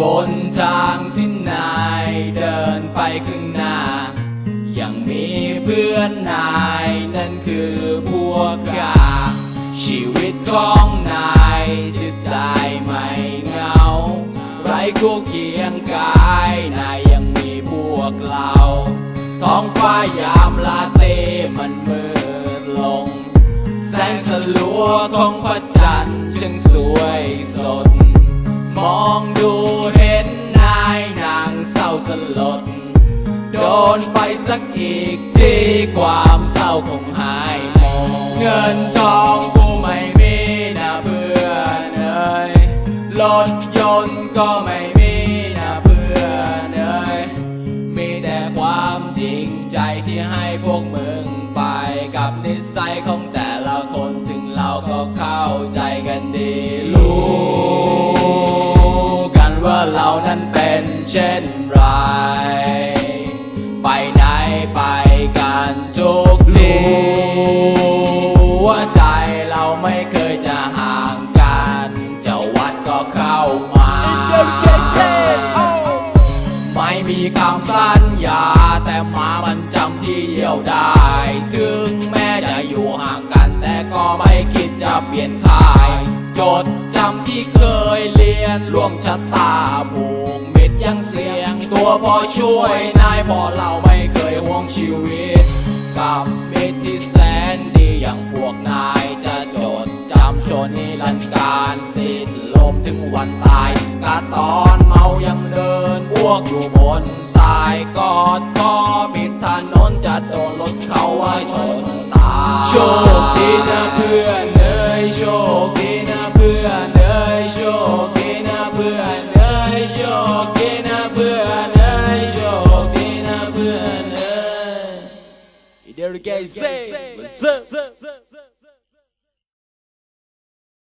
บนทางที่นายเดินไปข้างหน้า ยังมีเพื่อนนายนั่นคือพวกกาชีวิตของนายจะได้ไม่เงา ไรคู่เคียงกายนายยังมีพวกเราท้องฟ้ายามลาเตมันมืดลง แสงสลัวของพระจันทร์ช่างสวยสด มองดู ลด โดนไปสักอีกทีความเศร้าคงหาย เงินทองกูไม่มีนะเพื่อนเอ้ยรถยนต์ก็ไม่มีนะเพื่อนเอ้ยมีแต่ความจริงใจที่ให้พวกมึงไปกับนิสั นั้นเป็นเช่นไร ไปไหนไปกันทุกทีว่าใจเราไม่เคยจะห่างกันเจ้าวัดก็เข้ามา ไม่มีคำสัญญา แต่มามันจำที่เยี่ยวได้ ถึงแม้จะอยู่ห่างกัน แต่ก็ไม่คิดจะเปลี่ยนคายจด จำที่เคยเรียนล่วงชะตาผูกมิตรยังเสียง ตัวพอช่วยนายพอเราไม่เคยห่วงชีวิต กับมิตรที่แสนดีอย่างพวกนายจะจดจำชนนิรันดร์การสิ้นลมถึงวันตายกะตอนเมายังเดินอ้วกอยู่บนสายกอดคอปิดถนนจะโดนรถเขาว่าชนตาโชคดีนะ นะเพื่อนเอ้ย There you go, say,